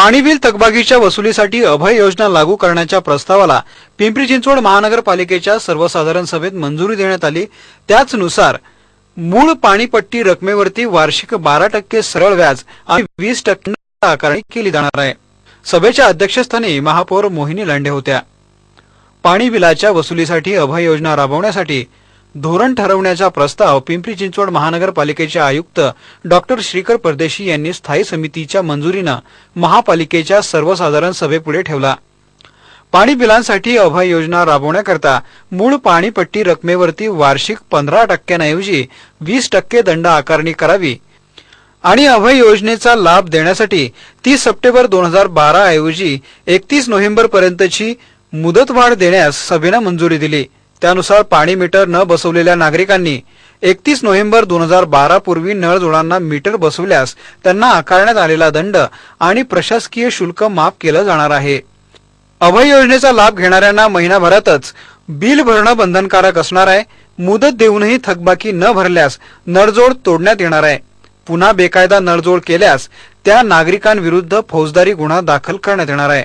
पाणी बिल थकबाकीच्या वसुलीसाठी अभय योजना लागू करण्याच्या प्रस्तावाला पिंपरी चिंचवड महानगरपालिकेच्या सर्वसाधारण सभेत मंजुरी देण्यात आली. त्याचनुसार मूळ पाणीपट्टी रकमेवरती वार्षिक बारा टक्के सरळ व्याज आणि वीस टक्के आकारणी केली जाणार आहे. सभेच्या अध्यक्षस्थानी महापौर मोहिनी लांडे होत्या. पाणी बिलाच्या वसुलीसाठी अभय योजना राबवण्यासाठी धोरण ठरवण्याचा प्रस्ताव पिंपरी चिंचवड महानगरपालिकेचे आयुक्त डॉक्टर श्रीकर परदेशी यांनी स्थायी समितीच्या मंजुरीनं महापालिकेच्या सर्वसाधारण सभेपुढे ठेवला. पाणी बिलांसाठी अभय योजना राबवण्याकरता मूळ पाणीपट्टी रकमेवरती वार्षिक पंधरा टक्क्यांऐवजी वीस टक्के दंड आकारणी करावी आणि अभय योजनेचा लाभ देण्यासाठी तीस सप्टेंबर दोन हजार बारा ऐवजी एकतीस नोव्हेंबर पर्यंतची मुदतवाढ देण्यास सभेनं मंजुरी दिली. त्यानुसार पाणी मीटर न बसवलेल्या नागरिकांनी एकतीस नोव्हेंबर दोन हजार बारा पूर्वी नळजोडांना मीटर बसवल्यास त्यांना आकारण्यात आलेला दंड आणि प्रशासकीय शुल्क माफ केलं जाणार आहे. अभय योजनेचा लाभ घेणाऱ्यांना महिनाभरातच बिल भरणं बंधनकारक असणार आहे. मुदत देऊनही थकबाकी न भरल्यास नळजोड तोडण्यात येणार आहे. पुन्हा बेकायदा नळजोड केल्यास त्या नागरिकांविरुद्ध फौजदारी गुन्हा दाखल करण्यात येणार आहे.